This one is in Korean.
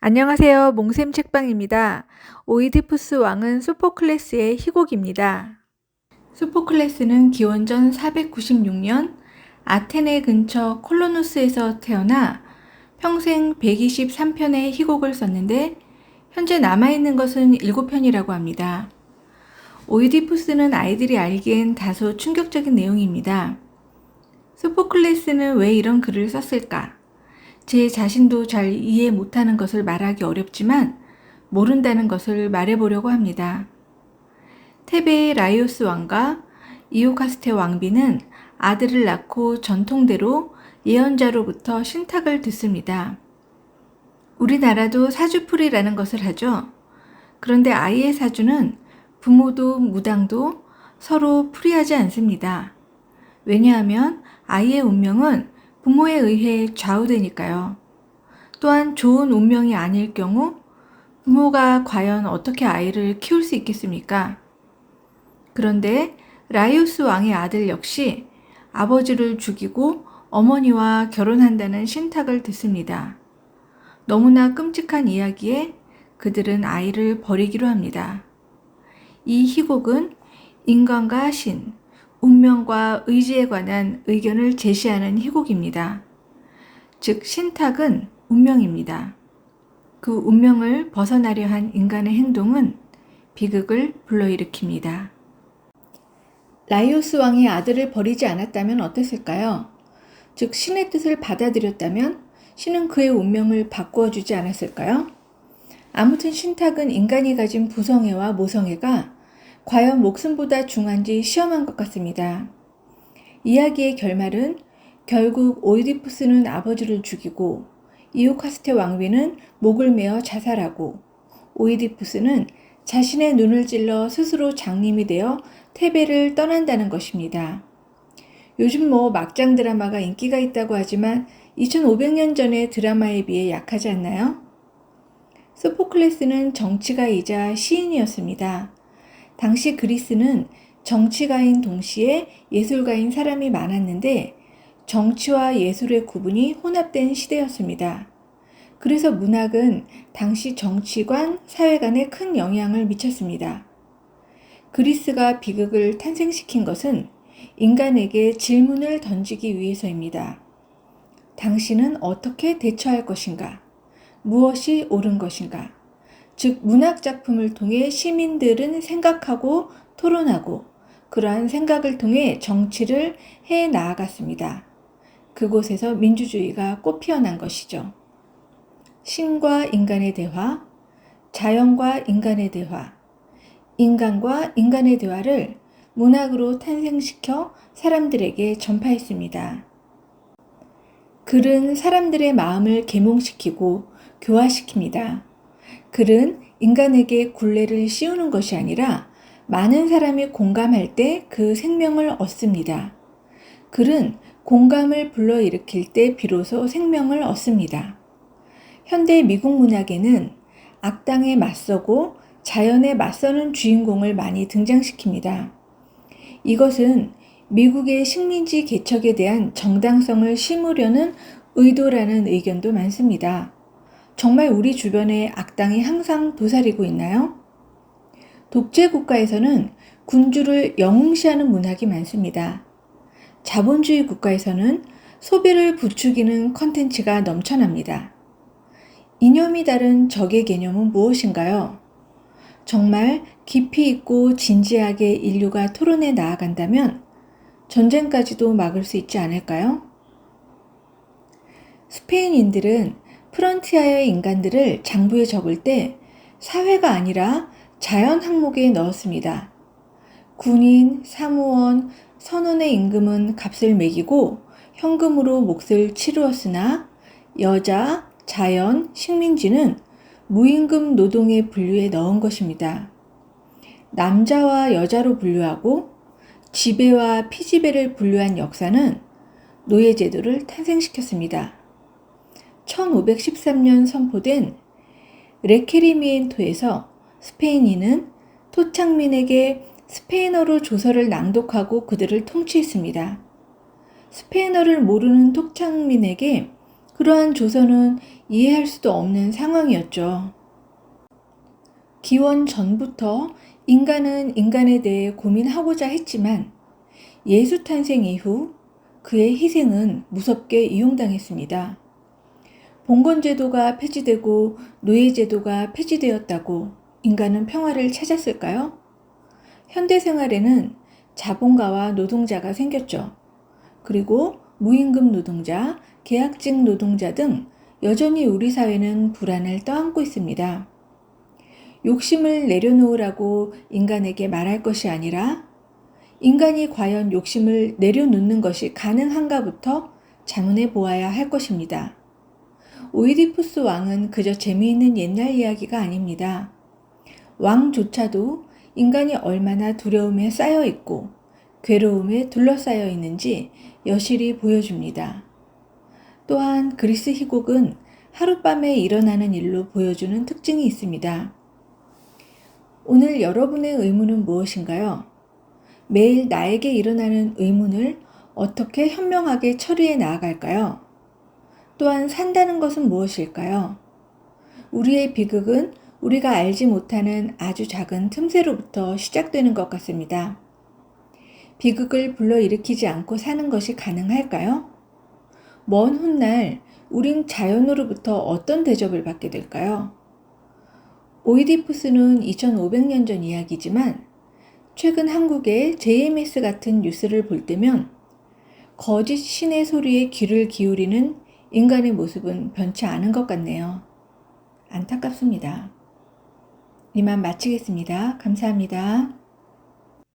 안녕하세요. 몽샘 책방입니다. 오이디푸스 왕은 소포클레스의 희곡입니다. 소포클레스는 기원전 496년 아테네 근처 콜로누스에서 태어나 평생 123편의 희곡을 썼는데 현재 남아있는 것은 7편이라고 합니다. 오이디푸스는 아이들이 알기엔 다소 충격적인 내용입니다. 소포클레스는 왜 이런 글을 썼을까? 제 자신도 잘 이해 못하는 것을 말하기 어렵지만 모른다는 것을 말해보려고 합니다. 테베의 라이오스 왕과 이오카스테 왕비는 아들을 낳고 전통대로 예언자로부터 신탁을 듣습니다. 우리나라도 사주풀이라는 것을 하죠. 그런데 아이의 사주는 부모도 무당도 서로 풀이하지 않습니다. 왜냐하면 아이의 운명은 부모에 의해 좌우되니까요. 또한 좋은 운명이 아닐 경우 부모가 과연 어떻게 아이를 키울 수 있겠습니까? 그런데 라이오스 왕의 아들 역시 아버지를 죽이고 어머니와 결혼한다는 신탁을 듣습니다. 너무나 끔찍한 이야기에 그들은 아이를 버리기로 합니다. 이 희곡은 인간과 신, 운명과 의지에 관한 의견을 제시하는 희곡입니다. 즉, 신탁은 운명입니다. 그 운명을 벗어나려 한 인간의 행동은 비극을 불러일으킵니다. 라이오스 왕이 아들을 버리지 않았다면 어땠을까요? 즉, 신의 뜻을 받아들였다면 신은 그의 운명을 바꾸어 주지 않았을까요? 아무튼 신탁은 인간이 가진 부성애와 모성애가 과연 목숨보다 중한지 시험한 것 같습니다. 이야기의 결말은 결국 오이디푸스는 아버지를 죽이고 이오카스테 왕비는 목을 메어 자살하고 오이디푸스는 자신의 눈을 찔러 스스로 장님이 되어 테베를 떠난다는 것입니다. 요즘 뭐 막장 드라마가 인기가 있다고 하지만 2500년 전의 드라마에 비해 약하지 않나요? 소포클레스는 정치가이자 시인이었습니다. 당시 그리스는 정치가인 동시에 예술가인 사람이 많았는데 정치와 예술의 구분이 혼합된 시대였습니다. 그래서 문학은 당시 정치관, 사회관에 큰 영향을 미쳤습니다. 그리스가 비극을 탄생시킨 것은 인간에게 질문을 던지기 위해서입니다. 당신은 어떻게 대처할 것인가? 무엇이 옳은 것인가? 즉, 문학 작품을 통해 시민들은 생각하고 토론하고 그러한 생각을 통해 정치를 해 나아갔습니다. 그곳에서 민주주의가 꽃피어난 것이죠. 신과 인간의 대화, 자연과 인간의 대화, 인간과 인간의 대화를 문학으로 탄생시켜 사람들에게 전파했습니다. 글은 사람들의 마음을 계몽시키고 교화시킵니다. 글은 인간에게 굴레를 씌우는 것이 아니라 많은 사람이 공감할 때 그 생명을 얻습니다. 글은 공감을 불러일으킬 때 비로소 생명을 얻습니다. 현대 미국 문학에는 악당에 맞서고 자연에 맞서는 주인공을 많이 등장시킵니다. 이것은 미국의 식민지 개척에 대한 정당성을 심으려는 의도라는 의견도 많습니다. 정말 우리 주변에 악당이 항상 도사리고 있나요? 독재 국가에서는 군주를 영웅시하는 문학이 많습니다. 자본주의 국가에서는 소비를 부추기는 컨텐츠가 넘쳐납니다. 이념이 다른 적의 개념은 무엇인가요? 정말 깊이 있고 진지하게 인류가 토론해 나아간다면 전쟁까지도 막을 수 있지 않을까요? 스페인인들은 프런티아의 인간들을 장부에 적을 때 사회가 아니라 자연 항목에 넣었습니다. 군인, 사무원, 선원의 임금은 값을 매기고 현금으로 몫을 치루었으나 여자, 자연, 식민지는 무임금 노동의 분류에 넣은 것입니다. 남자와 여자로 분류하고 지배와 피지배를 분류한 역사는 노예제도를 탄생시켰습니다. 1513년 선포된 레케리미엔토에서 스페인인은 토착민에게 스페인어로 조서를 낭독하고 그들을 통치했습니다. 스페인어를 모르는 토착민에게 그러한 조선은 이해할 수도 없는 상황이었죠. 기원 전부터 인간은 인간에 대해 고민하고자 했지만 예수 탄생 이후 그의 희생은 무섭게 이용당했습니다. 봉건제도가 폐지되고 노예제도가 폐지되었다고 인간은 평화를 찾았을까요? 현대 생활에는 자본가와 노동자가 생겼죠. 그리고 무임금 노동자, 계약직 노동자 등 여전히 우리 사회는 불안을 떠안고 있습니다. 욕심을 내려놓으라고 인간에게 말할 것이 아니라 인간이 과연 욕심을 내려놓는 것이 가능한가부터 자문해 보아야 할 것입니다. 오이디푸스 왕은 그저 재미있는 옛날 이야기가 아닙니다. 왕조차도 인간이 얼마나 두려움에 쌓여 있고 괴로움에 둘러싸여 있는지 여실히 보여줍니다. 또한 그리스 희곡은 하룻밤에 일어나는 일로 보여주는 특징이 있습니다. 오늘 여러분의 의문은 무엇인가요? 매일 나에게 일어나는 의문을 어떻게 현명하게 처리해 나아갈까요? 또한 산다는 것은 무엇일까요? 우리의 비극은 우리가 알지 못하는 아주 작은 틈새로부터 시작되는 것 같습니다. 비극을 불러일으키지 않고 사는 것이 가능할까요? 먼 훗날 우린 자연으로부터 어떤 대접을 받게 될까요? 오이디푸스는 2500년 전 이야기지만 최근 한국의 JMS 같은 뉴스를 볼 때면 거짓 신의 소리에 귀를 기울이는 인간의 모습은 변치 않은 것 같네요. 안타깝습니다. 이만 마치겠습니다. 감사합니다.